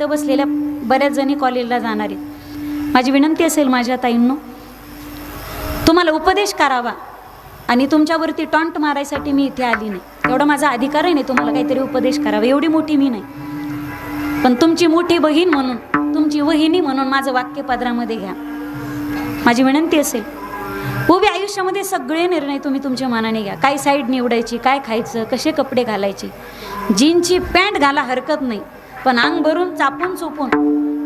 इथं बसलेल्या बऱ्याच जणी कॉलेजला जाणार. आहेत माझी विनंती असेल माझ्या ताईंनो तुम्हाला उपदेश करावा आणि तुमच्यावरती टॉन्ट मारायसाठी मी इथे आली नाही. एवढा माझा अधिकार आहे नाही तुम्हाला काहीतरी उपदेश करावा. एवढी मोठी मी नाही. पण तुमची मोठी बहीण म्हणून तुमची वहिनी म्हणून माझं वाक्य पदरामध्ये घ्या. माझी विनंती असेल उभे आयुष्यामध्ये सगळे निर्णय तुम्ही तुमच्या मनाने घ्या. काय साईड निवडायची काय खायचं कसे कपडे घालायचे. जीनची पॅन्ट घाला हरकत नाही. पण अंग भरून चापून चोपून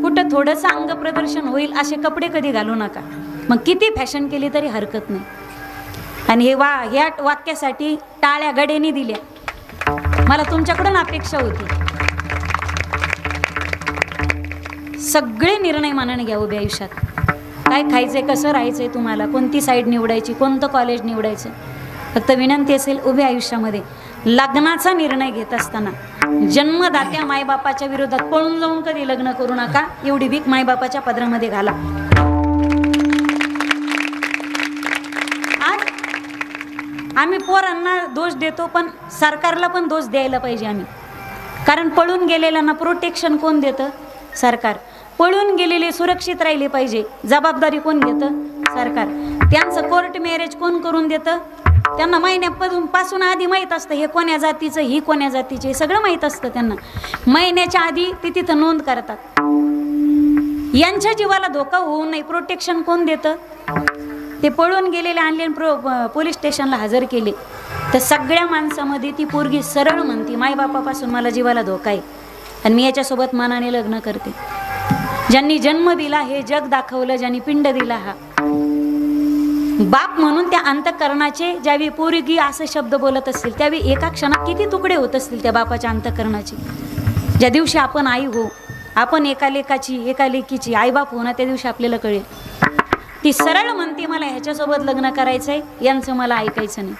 कुठं थोडंसं अंग प्रदर्शन होईल असे कपडे कधी घालू नका. मग किती फॅशन केली तरी हरकत नाही. आणि हे वा ह्या वाक्यासाठी टाळ्या गडेने दिल्या. मला तुमच्याकडून अपेक्षा होती. सगळे निर्णय मानाने घ्या उभ्या आयुष्यात. काय खायचंय कसं राहायचंय तुम्हाला? कोणती साईड निवडायची? कोणतं कॉलेज निवडायचं? फक्त विनंती असेल उभ्या आयुष्यामध्ये लग्नाचा निर्णय घेत असताना जन्मदात्या मायबापाच्या विरोधात पळून जाऊन कधी लग्न करू नका? एवढी भीक मायबापाच्या पदरामध्ये घाला. आज आम्ही पोरांना दोष देतो पण सरकारला पण दोष द्यायला पाहिजे आम्ही. कारण पळून गेलेल्यांना प्रोटेक्शन कोण देतं? सरकार. पळून गेलेले सुरक्षित राहिले पाहिजे. जबाबदारी कोण घेतं? सरकार. त्यांचं कोर्ट मॅरेज कोण करून देतं? त्यांना महिन्यापासून पासून आधी माहीत असतं हे कोण्या जातीचं ही कोण्या जातीचे हे सगळं माहीत असतं त्यांना. महिन्याच्या आधी ते तिथं नोंद करतात. यांच्या जीवाला धोका होऊ नये प्रोटेक्शन कोण देतं? ते पळून गेलेले आणले प्रो पोलीस स्टेशनला हजर केले. तर सगळ्या माणसामध्ये ती पोरगी सरळ म्हणते मायबापापासून मला जीवाला धोका आहे. आणि मी याच्यासोबत मनाने लग्न करते. ज्यांनी जन्म दिला हे जग दाखवलं ज्यांनी पिंड दिला हा बाप म्हणून त्या अंतकरणाचे ज्यावेळी पोरगी असे शब्द बोलत असतील त्यावेळी एका क्षणात किती तुकडे होत असतील त्या बापाच्या अंतकरणाचे? ज्या दिवशी आपण आई हो आपण एका लेकाची एका लेकीची आईबाप हो ना त्या दिवशी आपल्याला कळेल. ती सरळ म्हणते मला ह्याच्यासोबत लग्न करायचं आहे यांचं मला ऐकायचं नाही.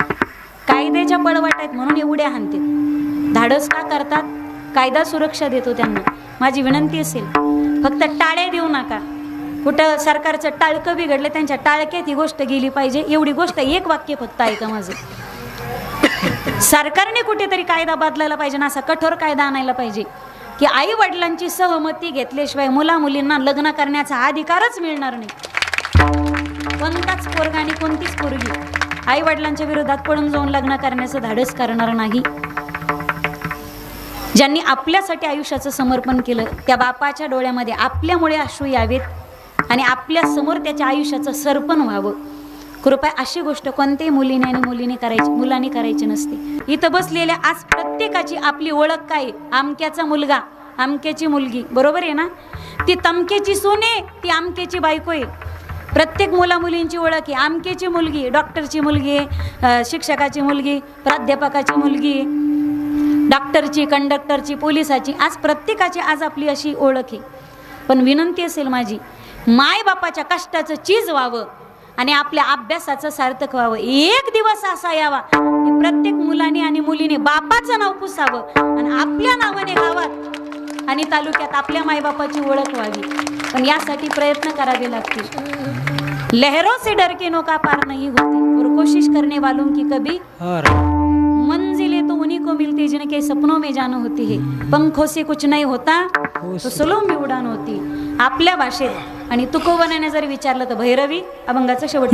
कायद्याच्या पळवाट आहेत म्हणून एवढ्या हानते धाडस का करतात? कायदा सुरक्षा देतो त्यांना. माझी विनंती असेल फक्त टाळ्या देऊ नका. कुठं सरकारचं टाळकं बिघडलं त्यांच्या टाळक्यात ही गोष्ट गेली पाहिजे. एवढी गोष्ट एक वाक्य फक्त ऐका माझं? सरकारने कुठेतरी कायदा बदलायला पाहिजे ना असा कठोर कायदा आणायला पाहिजे की आई वडिलांची सहमती घेतल्याशिवाय मुला मुलींना लग्न करण्याचा अधिकारच मिळणार नाही. कोणताच पोरगा आणि कोणतीच पोरगी आई वडिलांच्या विरोधात पळून जाऊन लग्न करण्याचं धाडस करणार नाही. ज्यांनी आपल्यासाठी आयुष्याचं समर्पण केलं त्या बापाच्या डोळ्यामध्ये आपल्यामुळे अश्रू यावेत. आणि आपल्यासमोर त्याच्या आयुष्याचं सरपण व्हावं. कृपया अशी गोष्ट कोणत्याही मुलीने आणि मुलीने करायची मुलाने करायची नसते. इथं बसलेल्या आज प्रत्येकाची आपली ओळख काय? आहे? आमक्याचा मुलगा आमक्याची मुलगी. बरोबर आहे ना? ती तमक्याची सोने ती आमक्याची बायको आहे. प्रत्येक मुला मुलींची ओळख आहे. आमकेची मुलगी डॉक्टरची मुलगी शिक्षकाची मुलगी प्राध्यापकाची मुलगी डॉक्टरची कंडक्टरची पोलिसाची आज प्रत्येकाची आज आपली अशी ओळख आहे. पण विनंती असेल माझी मायबापाच्या कष्टाचं चीज व्हावं आणि आपल्या अभ्यासाचं सार्थक व्हावं. एक दिवस असा यावा की प्रत्येक मुलाने आणि मुलीने बापाचं नाव पुसावं आणि आपल्या नावाने गावात आणि तालुक्यात आपल्या मायबापाची ओळख व्हावी. पण यासाठी प्रयत्न करावे लागतील. लहरों से डर के नौका पार नहीं होती. और कोशिश करने वालों की कभी मंजिलें तो उन्हीं को मिलती जिनके सपनों में जाणं होती है. पंखों से कुछ नहीं होता तो सलो में उडान होती. आपल्या भाषेत. आणि तुकोबनाने जर विचारलं तर भैरवी अभंगाचा शेवट.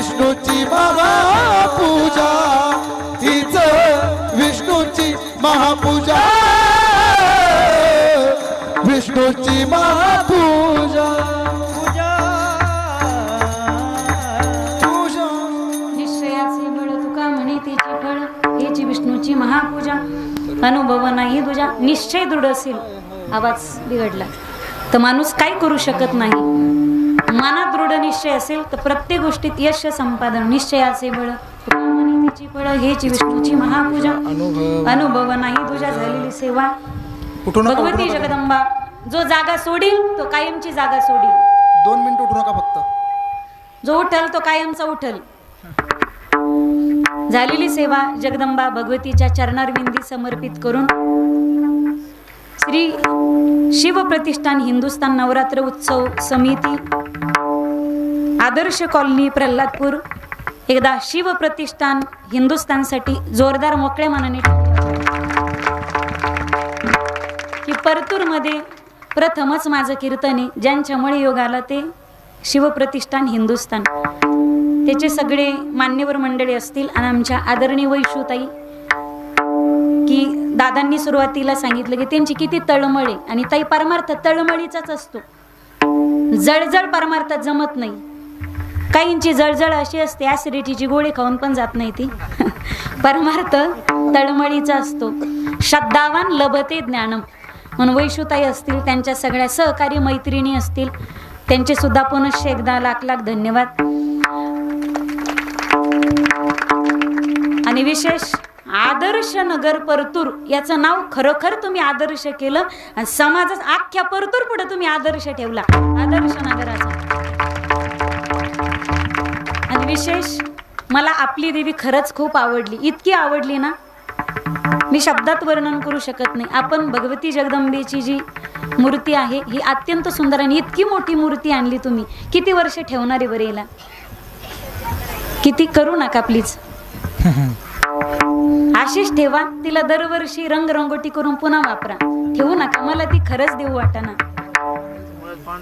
विष्णूची महापूजा तीच विष्णूची महापूजा. विष्णूची महापूजा. विष्णूची महापूजा. अनुभव नाही तुझ्या निश्चय दृढ असेल. आवाज बिघडला. तर माणूस काय करू शकत नाही? मनात दृढ निश्चय असेल तर प्रत्येक गोष्टीत यश संपादन निश्चयाचे बळ तुका म्हणे तिची फळ हेची विष्णूची महापूजा. अनुभव. नाही तुझ्या झालेली सेवा. भगवती. जगदंबा जो जागा सोडील तो कायमची जागा सोडील. दोन मिनिट उठू नका फक्त. जो उठल तो कायमचा उठल. झालेली सेवा जगदंबा भगवतीच्या चरणारविंदी समर्पित करून श्री शिवप्रतिष्ठान हिंदुस्थान नवरात्र उत्सव समिती आदर्श कॉलनी प्रल्हादपूर. एकदा शिव प्रतिष्ठान हिंदुस्थानसाठी जोरदार मोकळ्या मनाने की परतूरमध्ये प्रथमच माझं कीर्तन आहे. ज्यांच्यामुळे योग आला ते शिवप्रतिष्ठान हिंदुस्थान. त्याचे सगळे मान्यवर मंडळी असतील आणि आमच्या आदरणीय वैशुताई की दादांनी सुरुवातीला सांगितलं की त्यांची किती तळमळे आणि ताई परमार्थ तळमळीचाच असतो. जळजळ परमार्थ जमत नाही. काहींची जळजळ अशी असते ॲसिडिटीची गोळी खाऊन पण जात नाही ती. परमार्थ तळमळीचा असतो. श्रद्धावान लभते ज्ञानम. म्हणून वैशुताई असतील त्यांच्या सगळ्या सहकारी मैत्रिणी असतील त्यांचे सुद्धा पुनश्च एकदा लाख लाख धन्यवाद. आणि विशेष आदर्श नगर परतूर याचं नाव खरोखर तुम्ही आदर्श केलं आणि समाजात अख्ख्या परतूर पुढे तुम्ही आदर्श ठेवला. आदर्श नगर विशेष? मला आपली देवी खरंच खूप आवडली. इतकी आवडली ना? मी शब्दात वर्णन करू शकत नाही. आपण भगवती जगदंबेची जी मूर्ती आहे ही अत्यंत सुंदर आणि इतकी मोठी मूर्ती आणली तुम्ही. किती वर्ष ठेवणारे बरेला किती करू नका प्लीज आशिष ठेवा. तिला दरवर्षी रंगरंगोटी करून पुन्हा वापरा. ठेवू नका. मला ती खरंच देऊ वाटाना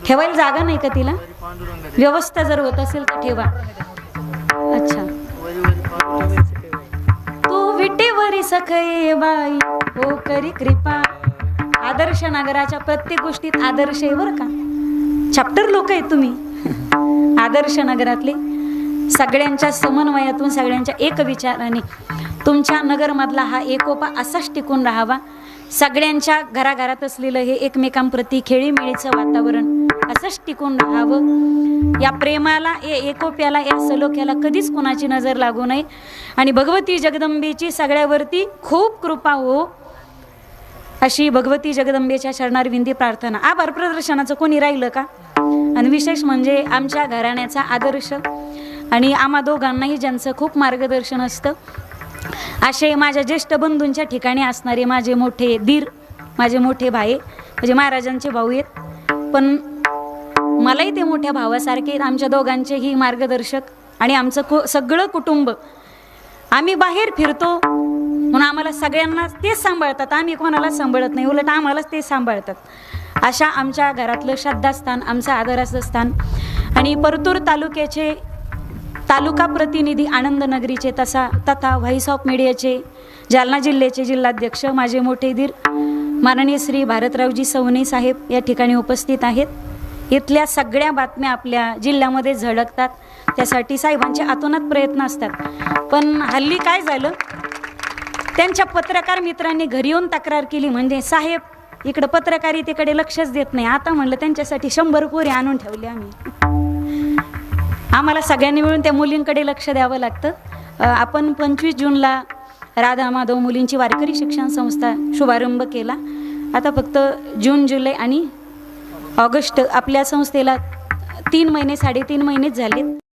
ठेवायला जागा नाही का तिला? व्यवस्था जर होत असेल तर ठेवा. अच्छा. तू विटेवरी सखये बाई. हो करी कृपा. आदर्श नगराच्या प्रत्येक गोष्टीत आदर्श आहे बरं का? चॅप्टर लोक आहेत तुम्ही. आदर्श नगरातले. सगळ्यांच्या समन्वयातून सगळ्यांच्या एक विचाराने तुमच्या नगरमधला हा एकोपा असाच टिकून राहावा. सगळ्यांच्या घराघरात असलेलं हे एकमेकांप्रती खेळीमेळीचं वातावरण असंच टिकून राहावं. या प्रेमाला या एकोप्याला या सलोख्याला कधीच कुणाची नजर लागू नये. आणि भगवती जगदंबेची सगळ्यावरती खूप कृपा हो अशी भगवती जगदंबेच्या चरणार विंदी प्रार्थना. आभार प्रदर्शनाचं कोणी राहिलं का? आणि विशेष म्हणजे आमच्या घराण्याचा आदर्श. आणि आम्हा दोघांनाही ज्यांचं खूप मार्गदर्शन असतं. असे माझ्या ज्येष्ठ बंधूंच्या ठिकाणी असणारे माझे मोठे दीर माझे मोठे भाई म्हणजे महाराजांचे भाऊ आहेत. पण मलाही ते मोठ्या भावासारखे आमच्या दोघांचेही मार्गदर्शक आणि आमचं कु सगळं कुटुंब. आम्ही बाहेर फिरतो. म्हणून आम्हाला सगळ्यांना तेच सांभाळतात. आम्ही कोणाला सांभाळत नाही. उलट आम्हालाच ते सांभाळतात. अशा आमच्या घरातलं श्रद्धास्थान आमचं आदराचं स्थान. आणि परतूर तालुक्याचे तालुका प्रतिनिधी आनंदनगरीचे तसा तथा व्हॉइस ऑफ मीडियाचे जालना जिल्ह्याचे जिल्हाध्यक्ष माझे मोठे धीर माननीय श्री भारतरावजी सवने साहेब या ठिकाणी उपस्थित आहेत. इथल्या सगळ्या बातम्या आपल्या जिल्ह्यामध्ये झळकतात. त्यासाठी साहेबांचे अतोनात प्रयत्न असतात. पण हल्ली काय झालं? त्यांच्या पत्रकार मित्रांनी घरी येऊन तक्रार केली म्हणजे साहेब इकडं पत्रकारितेकडे लक्षच देत नाही. आता म्हणलं त्यांच्यासाठी शंभर पोरी आणून ठेवली आम्ही. आम्हाला सगळ्यांनी मिळून त्या मुलींकडे लक्ष द्यावं लागतं. आपण पंचवीस जूनला राधा माधव मुलींची वारकरी शिक्षण संस्था शुभारंभ केला. आता फक्त जून जुलै आणि ऑगस्ट आपल्या संस्थेला तीन महिने साडेतीन महिनेच झालेत.